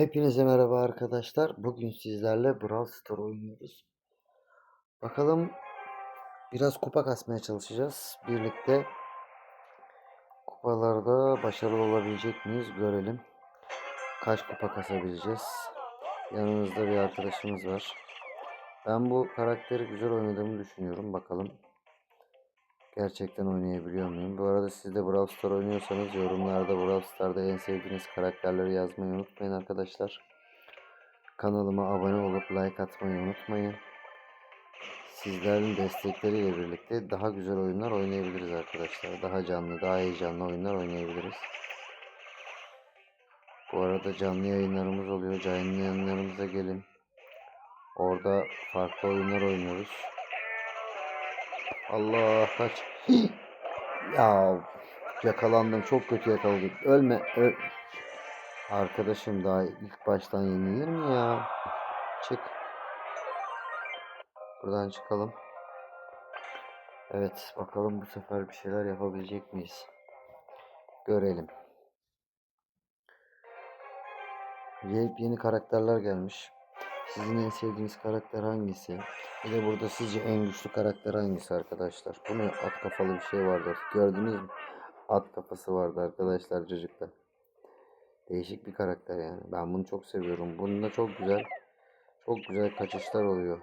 Hepinize merhaba arkadaşlar. Bugün sizlerle Brawl Stars oynuyoruz. Bakalım biraz kupa kasmaya çalışacağız. Birlikte kupalarda başarılı olabilecek miyiz görelim. Kaç kupa kasabileceğiz. Yanımızda bir arkadaşımız var. Ben bu karakteri güzel oynadığımı düşünüyorum. Bakalım gerçekten oynayabiliyor muyum? Bu arada siz de Brawl Stars oynuyorsanız yorumlarda Brawl Stars'da en sevdiğiniz karakterleri yazmayı unutmayın arkadaşlar. Kanalıma abone olup like atmayı unutmayın. Sizlerin destekleriyle birlikte daha güzel oyunlar oynayabiliriz arkadaşlar. Daha canlı, daha heyecanlı oyunlar oynayabiliriz. Bu arada canlı yayınlarımız oluyor. Canlı yayınlarımıza gelin. Orada farklı oyunlar oynuyoruz. Allah kaç. ya yakalandım. Çok kötü yakaladım. Ölme. Öl. Arkadaşım daha ilk baştan yenilir mi ya? Çık. Buradan çıkalım. Evet bakalım bu sefer bir şeyler yapabilecek miyiz? Görelim. Yeni karakterler gelmiş. Sizin en sevdiğiniz karakter hangisi? Bir de burada sizce en güçlü karakter hangisi arkadaşlar? Bu ne? At kafalı bir şey vardı. Gördünüz mü? At kafası vardı arkadaşlar çocukta. Değişik bir karakter yani. Ben bunu çok seviyorum. Bunda çok güzel çok güzel kaçışlar oluyor.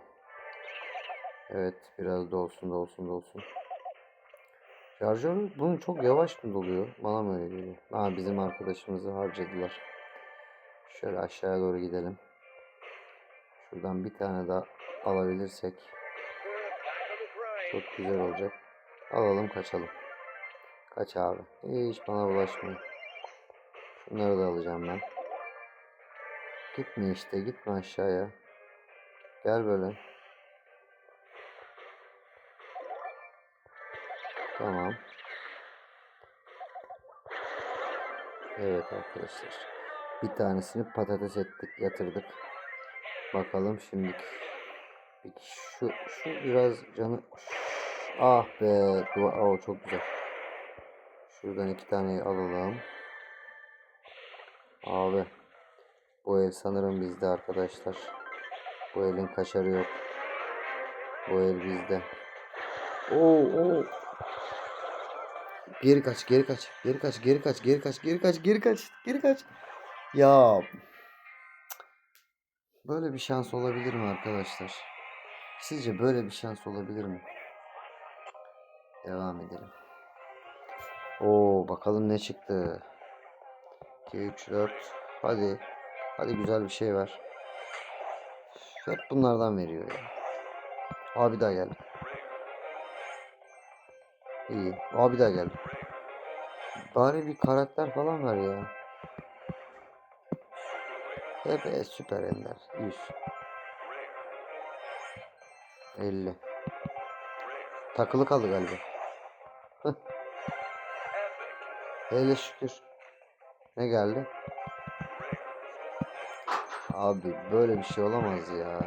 Evet biraz dolsun dolsun dolsun. Şarjör bunun çok yavaş mı doluyor? Bana mı öyle geliyor? Ha bizim arkadaşımızı harcadılar. Şöyle aşağıya doğru gidelim. Şuradan bir tane daha alabilirsek çok güzel olacak. Alalım kaçalım. Kaç abi. Hiç bana bulaşmıyor. Şunları da alacağım ben. Gitme işte gitme aşağıya. Gel böyle. Tamam. Evet arkadaşlar. Bir tanesini patates ettik, yatırdık. Bakalım şimdi. Şu şu biraz canı Ah be. Dua oh, çok güzel. Şuradan iki tane alalım. Abi. Bu el sanırım bizde arkadaşlar. Bu elin kaşarı yok. Bu el bizde. Oo, oo. Geri kaç, geri kaç, geri kaç, geri kaç, geri kaç, geri kaç, geri kaç, geri kaç. Ya. Böyle bir şans olabilir mi arkadaşlar? Sizce böyle bir şans olabilir mi? Devam edelim. Oo, bakalım ne çıktı. 2, 3, 4. Hadi. Hadi güzel bir şey ver. Hep bunlardan veriyor ya. Abi daha geldi. İyi. Abi daha geldi. Bari bir karakter falan ver ya. Hep e, süper ender. 100. 50. Takılı kaldı galiba. Hele şükür. Ne geldi? Abi böyle bir şey olamaz ya.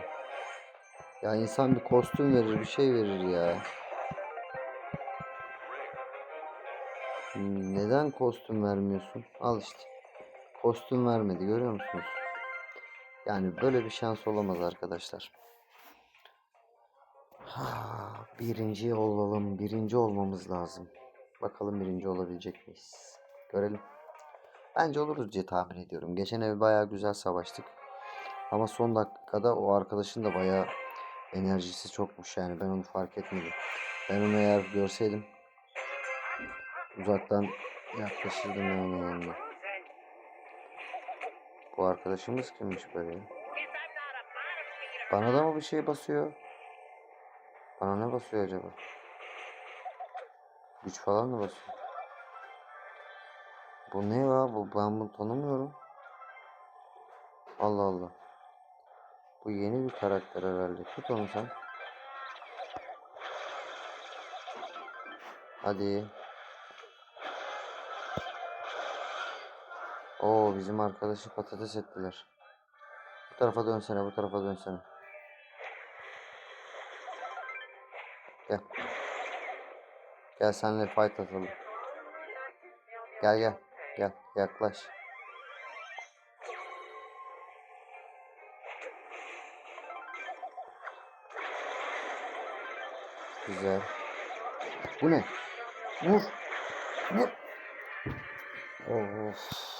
Ya insan bir kostüm verir, bir şey verir ya. Neden kostüm vermiyorsun? Al işte. Kostüm vermedi görüyor musunuz? Yani böyle bir şans olamaz arkadaşlar. birinci olalım. Birinci olmamız lazım. Bakalım birinci olabilecek miyiz? Görelim. Bence oluruz diye tahmin ediyorum. Geçen ev bayağı güzel savaştık. Ama son dakikada o arkadaşın da bayağı enerjisi çokmuş yani ben onu fark etmedim. Ben onu eğer görseydim uzaktan yaklaşırdım ben onun yanına. Bu arkadaşımız kimmiş böyle? Bana da mı bir şey basıyor? Bana ne basıyor acaba? Güç falan mı basıyor? Bu ne ya? Bu ben bunu tanımıyorum. Allah Allah. Bu yeni bir karakter herhalde. Tut onu sen. Hadi. Oo bizim arkadaşı patates ettiler. Bu tarafa dönsene, bu tarafa dönsene. Gel. Gel senle fight atalım. Gel gel. Gel yaklaş. Güzel. Bu ne? Vur. Vur. Of.